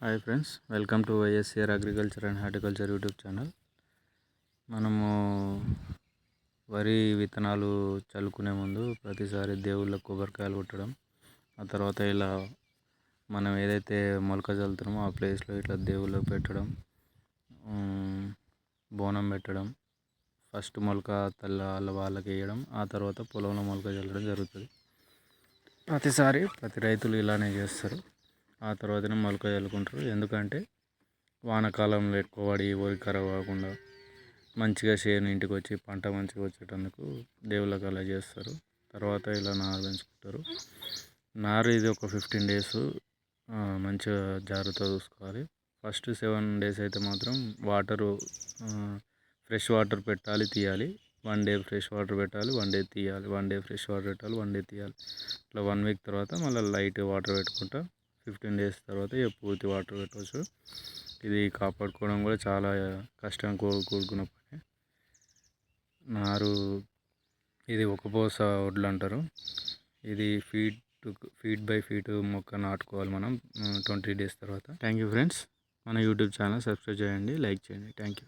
Hi friends welcome to YSR agriculture and horticulture YouTube channel. మనము వరి విత్తనాలు చల్లుకునే ముందు ప్రతిసారి దేవుళ్ళకు కొబ్బరికాయలు కొట్టడం ఆ తర్వాత ఇలా మనం ఏదైతే మొలక చల్లుతున్నామో ఆ ప్లేస్లో ఇట్లా దేవుళ్ళకు పెట్టడం బోనం పెట్టడం ఫస్ట్ మొలక తల్ల వాళ్ళకి వేయడం ఆ తర్వాత పొలంలో మొలక చల్లడం జరుగుతుంది. ప్రతిసారి ప్రతి రైతులు ఇలానే చేస్తారు. ఆ తర్వాతనే మొలక చల్లుకుంటారు. ఎందుకంటే వానాకాలంలో ఎక్కువ పడి వరి ఖరాబ్ కాకుండా మంచిగా చేను ఇంటికి వచ్చి పంట మంచిగా వచ్చేటందుకు దేవుళ్ళకి అలా చేస్తారు. తర్వాత ఇలా నారు పెంచుకుంటారు. నారు ఇది ఒక ఫిఫ్టీన్ డేస్ మంచిగా జాగ్రత్తగా చూసుకోవాలి. ఫస్ట్ సెవెన్ డేస్ అయితే మాత్రం వాటరు ఫ్రెష్ వాటర్ పెట్టాలి తీయాలి. వన్ డే ఫ్రెష్ వాటర్ పెట్టాలి వన్ డే తీయాలి. వన్ డే ఫ్రెష్ వాటర్ పెట్టాలి వన్ డే తీయాలి. ఇట్లా వన్ వీక్ తర్వాత మళ్ళీ లైట్ వాటర్ పెట్టుకుంటా ఫిఫ్టీన్ డేస్ తర్వాత ఇక పూర్తి వాటర్ పెట్టవచ్చు. ఇది కాపాడుకోవడం కూడా చాలా కష్టం కూడుకున్న పని. నారు ఇది ఒక పోస వడ్లు అంటారు. ఇది ఫీట్ ఫీట్ బై ఫీట్ మొక్క నాటుకోవాలి మనం ట్వంటీ డేస్ తర్వాత. థ్యాంక్ యూ ఫ్రెండ్స్ మన యూట్యూబ్ ఛానల్ సబ్స్క్రైబ్ చేయండి లైక్ చేయండి. Thank you